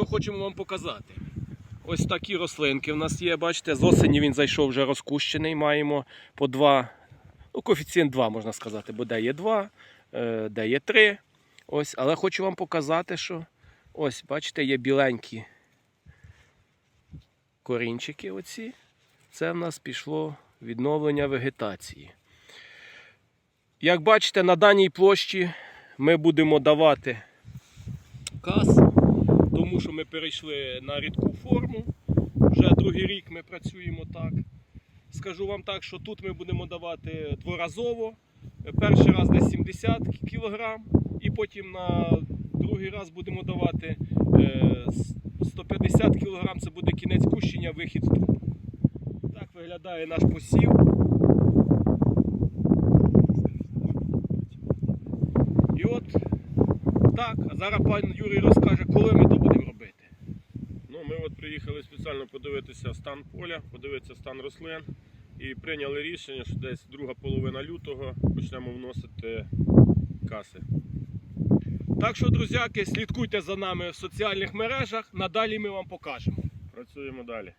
Ми хочемо вам показати. Ось такі рослинки в нас є. Бачите, з осені він зайшов вже розкущений. Маємо по два, ну, коефіцієнт 2, можна сказати, бо де є 2, е, де є 3. Ось, але хочу вам показати, що ось, бачите, є біленькі корінчики. Оці. Це в нас пішло відновлення вегетації. Як бачите, на даній площі ми будемо давати каз, що ми перейшли на рідку форму. Вже другий рік ми працюємо так. Скажу вам так, що тут ми будемо давати дворазово. Перший раз десь 70 кг, і потім на другий раз будемо давати е, 150 кг. Це буде кінець кущення, вихід з труб. Так виглядає наш посів. І от так, зараз пан Юрій розкаже, коли ми то будемо робити. Ну, ми от приїхали спеціально подивитися стан поля, подивитися стан рослин і прийняли рішення, що десь друга половина лютого почнемо вносити каси. Так що, друзяки, слідкуйте за нами в соціальних мережах. Надалі ми вам покажемо. Працюємо далі.